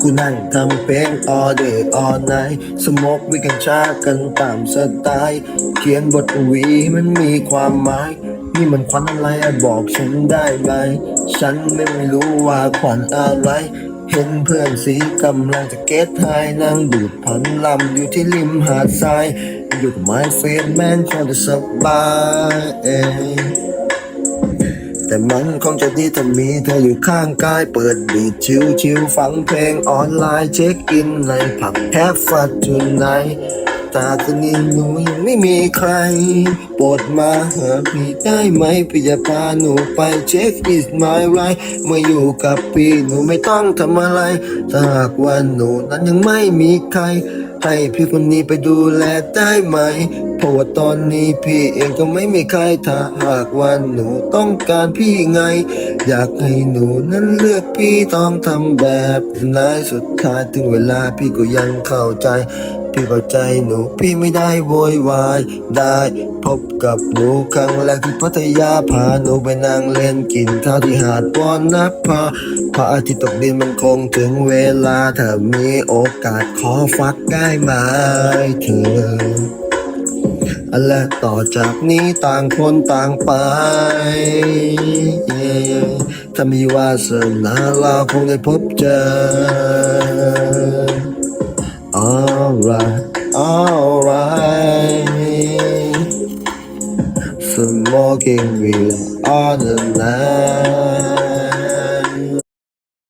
กูนั่งทำเพลง all day all night สมกวิกันชากันตามสไตล์เขียนบทวีมันมีความหมาย นี่มันควันอะไรอะบอกฉันได้ไหม ฉันไม่รู้ว่าควันอะไร เห็นเพื่อนสีกำลังจะเก็ตไฮนั่งดูดพันลำอยู่ที่ริมหาดทราย อยู่กับไม้เฟสแมนคงจะสบาย แต่มันคงจะดีถ้ามีเธออยู่ข้างกายเปิดบีทชิวชิวฟังเพลงออนไลน์เช็คอินในผับแฮฟฟัดจุนไนตาคนนี้หนูยังไม่มีใคร โปรดมาหาพี่ได้ไหมพี่จะพาหนูไปเช็คอิสมาไรเมื่ออยู่กับพี่หนูไม่ต้องทำอะไร ถ้าหากว่าหนูนั้นยังไม่มีใคร ให้พี่คนนี้ไปดูแลได้ไหม เพราะว่าตอนนี้พี่เองก็ไม่มีใครถ้าหากว่าหนูต้องการพี่ไง อยากให้หนูนั้นเลือกพี่ต้องทำแบบไหนสุดท้ายถึงเวลาพี่ก็ยังเข้าใจ พี่เข้าใจหนูพี่ไม่ได้โวยวาย ได้พบกับหนูครั้งแรกที่พัทยาพาหนูไปนั่งเล่นกินข้าวที่หาดวอนนภาพระอาทิตย์ตกดินมันคงถึงเวลาถ้ามีโอกาสขอฟักได้ไหมเธอ และต่อจากนี้ต่างคนต่างไป ถ้ามีวาสนาเราคงได้พบเจอ alright alright smoking weed all the night